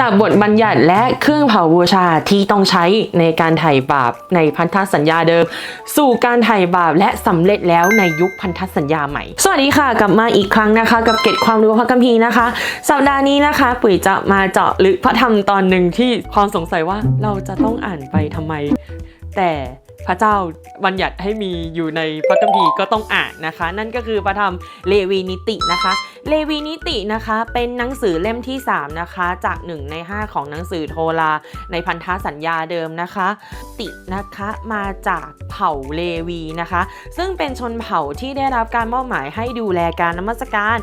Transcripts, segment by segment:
จากบทบัญญัติและเครื่องเผาบูชาที่ต้องใช้ในการไถ่บาปในพันธสัญญาเดิม สู่การไถ่บาปและสำเร็จแล้วในยุคพันธสัญญาใหม่ สวัสดีค่ะ กลับมาอีกครั้งนะคะ กับเกร็ดความรู้พระคัมภีร์นะคะ สัปดาห์นี้นะคะ ปุ๋ยจะมาเจาะลึกพระธรรมตอนหนึ่งที่ความสงสัยว่าเราจะต้องอ่านไปทำไม แต่พระเจ้าบัญญัติให้มีอยู่ในพระคัมภีร์ก็ต้องอ่านนะคะ นั่นก็คือพระธรรมเลวีนิตินะคะ เลวีนิตินะคะเป็นหนังสือเล่มที่ 3 นะคะ จาก 1 ใน 5 ของหนังสือโทราในพันธสัญญาเดิมนะคะ ตินะคะมาจากเผ่าเลวีนะคะ ซึ่งเป็นชนเผ่าที่ได้รับการมอบหมายให้ดูแลการนมัสการ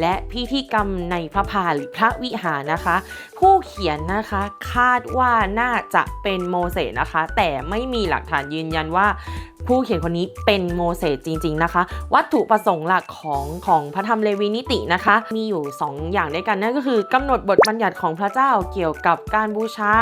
และพิธีกรรมในพระพาหรือพระวิหารนะคะ ผู้เขียนนะคะคาดว่าน่าจะเป็นโมเสสนะคะ แต่ไม่มีหลักฐานยืนยันว่าผู้เขียนคนนี้เป็นโมเสสจริง ๆ นะคะ วัตถุประสงค์หลักของของพระธรรมเลวีนิตินะคะ มีอยู่ 2 อย่างด้วยกันนั่นก็คือกำหนดบทบัญญัติของพระเจ้าเกี่ยวกับการบูชา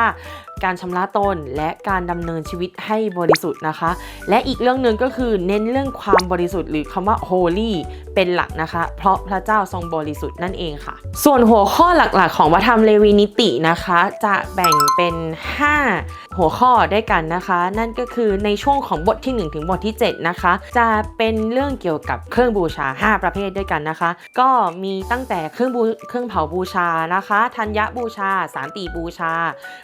การชำระตนและการดำเนินชีวิตให้บริสุทธิ์นะคะ และอีกเรื่องหนึ่งก็คือเน้นเรื่องความบริสุทธิ์หรือคำว่า holy เป็นหลักนะคะ เพราะพระเจ้าทรงบริสุทธิ์นั่นเองค่ะ ส่วนหัวข้อหลักๆ ของพระธรรมเลวีนิตินะคะ จะแบ่งเป็น 5 หัวข้อด้วยกันนะคะ นั่นก็คือในช่วงของบทที่ 1 ถึงบทที่ 7 นะคะ จะเป็นเรื่องเกี่ยวกับเครื่องบูชา 5 ประเภทด้วยกันนะคะ ก็มีตั้งแต่เครื่องบูเครื่องเผาบูชานะคะธัญญบูชา สารตีบูชา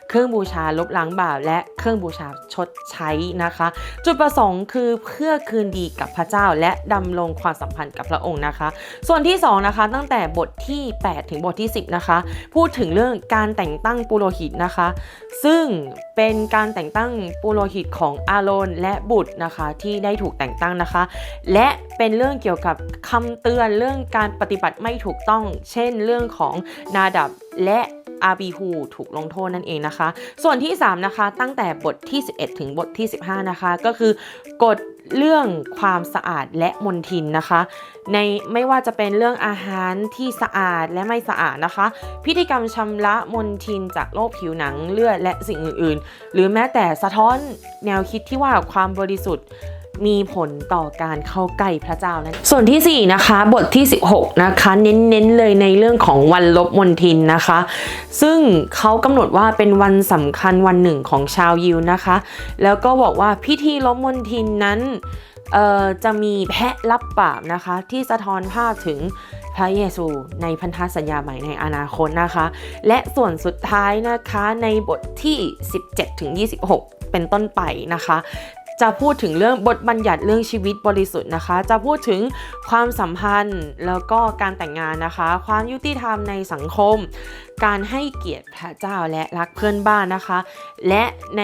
เครื่องบูชาลบล้างบาปและเครื่องบูชาชดใช้นะคะ จุดประสงค์คือเพื่อคืนดีกับพระเจ้าและดำรงความสัมพันธ์กับพระองค์นะคะ ส่วนที่2นะคะตั้งแต่บทที่ 8 ถึงบทที่ 10นะคะพูดถึงเรื่องการแต่งตั้งปุโรหิตนะคะ ซึ่งเป็นการแต่งตั้งปุโรหิตของอาโรนและบุตรนะคะที่ได้ถูกแต่งตั้งนะคะ และเป็นเรื่องเกี่ยวกับคำเตือนเรื่องการปฏิบัติไม่ถูกต้อง เช่นเรื่องของนาดับและ อาบีฮูถูกลงโทษนั่นเองนะคะ ส่วนที่ 3 นะคะ ตั้งแต่บทที่ 11 ถึงบทที่ 15 นะคะ ก็คือกฎเรื่องความสะอาดและมนทินนะคะ ในไม่ว่าจะเป็นเรื่องอาหารที่สะอาดและไม่สะอาดนะคะ พิธีกรรมชำระมนทินจากโรคผิวหนังเลือดและสิ่งอื่น ๆ หรือแม้แต่สะท้อนแนวคิดที่ว่าความบริสุทธิ์ มีผลต่อการเข้าใกล้พระเจ้านั้น ส่วนที่ 4 นะคะ บทที่ 16 นะคะ เน้นๆเลยในเรื่องของวันลบมนทินนะคะ ซึ่งเขากำหนดว่าเป็นวันสำคัญวันหนึ่งของชาวยิวนะคะ แล้วก็บอกว่าพิธีลบมนทินนั้นจะมีแพะรับบาปนะคะ ที่สะท้อนภาพถึงพระเยซูในพันธสัญญาใหม่ในอนาคตนะคะ และส่วนสุดท้ายนะคะในบทที่ 17ถึง26 เป็นต้นไปนะคะ จะพูดถึงเรื่องบทบัญญัติเรื่องชีวิตบริสุทธิ์นะคะ จะพูดถึงความสัมพันธ์แล้วก็การแต่งงานนะคะ ความยุติธรรมในสังคม การให้เกียรติพระเจ้าและรักเพื่อนบ้านนะคะ และใน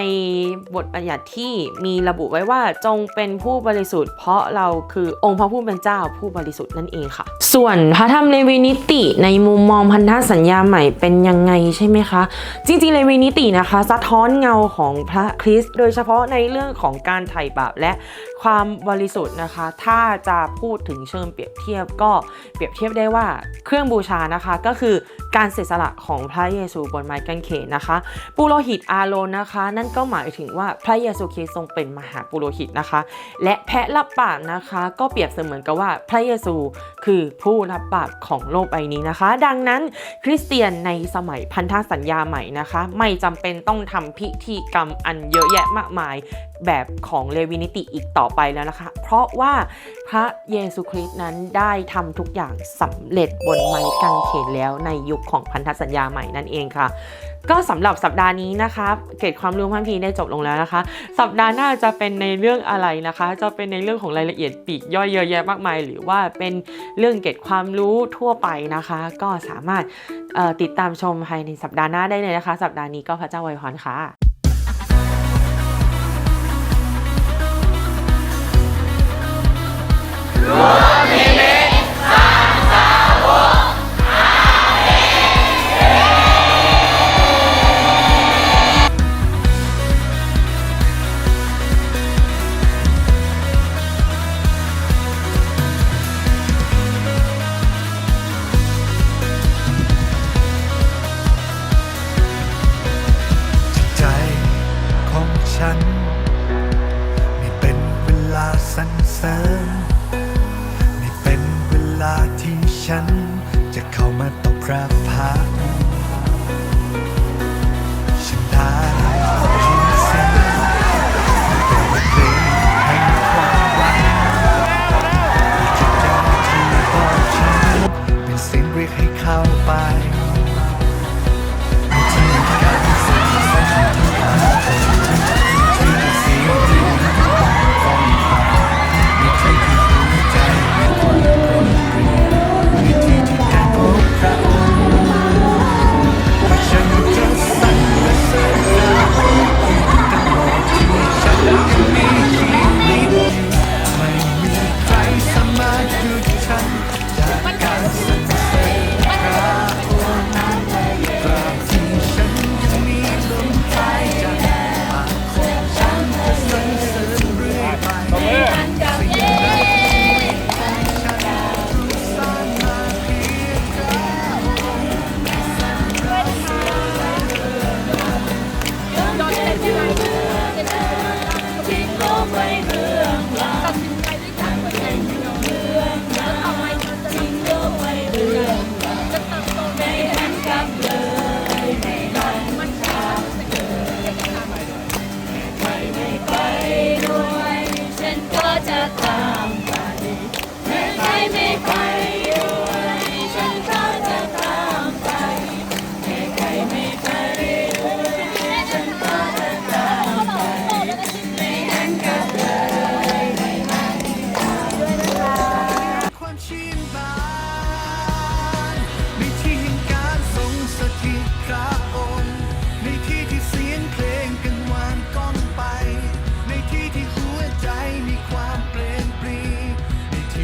บทบัญญัติที่มีระบุไว้ว่าจงเป็นผู้บริสุทธิ์ เพราะเราคือองค์พระผู้เป็นเจ้าผู้บริสุทธิ์นั่นเองค่ะ ส่วนพระธรรมเลวีนิติในมุมมองพันธสัญญาใหม่เป็นยังไงใช่ไหมคะ จริงๆเลวีนิตินะคะ สะท้อนเงาของพระคริสต์โดยเฉพาะในเรื่องของการไถ่บาปและความบริสุทธิ์นะคะ ถ้าจะพูดถึงเชิงเปรียบเทียบก็เปรียบเทียบได้ว่าเครื่องบูชานะคะก็คือการเสียสละของพระเยซูบนไม้กางเขนนะคะ ปุโรหิตอาโรนนะคะ นั่นก็หมายถึงว่าพระเยซูคริสต์ทรงเป็นมหาปุโรหิตนะคะ และแพะรับบาปนะคะ ก็เปรียบเสมือนกับว่าพระเยซูคือผู้รับบาปของโลกใบนี้นะคะ ดังนั้นคริสเตียนในสมัยพันธสัญญาใหม่นะคะ ไม่จำเป็นต้องทำพิธีกรรมอันเยอะแยะมากมายแบบของเลวินิติอีกต่อไปแล้วนะคะ เพราะว่า พระเยซูคริสต์นั้นได้ทำทุกอย่างสำเร็จบนไม้กางเขนแล้วในยุคของพันธสัญญาใหม่นั่นเองค่ะ ก็สำหรับสัปดาห์นี้นะคะ เกร็ดความรู้พันพีได้จบลงแล้วนะคะ สัปดาห์หน้าจะเป็นในเรื่องอะไรนะคะ จะเป็นในเรื่องของรายละเอียดปีกย่อยเยอะแยะมากมาย หรือว่าเป็นเรื่องเกร็ดความรู้ทั่วไปนะคะ ก็สามารถติดตามชมภายในสัปดาห์หน้าได้เลยนะคะ สัปดาห์นี้ก็พระเจ้าอวยพรค่ะ มาตกพระพัก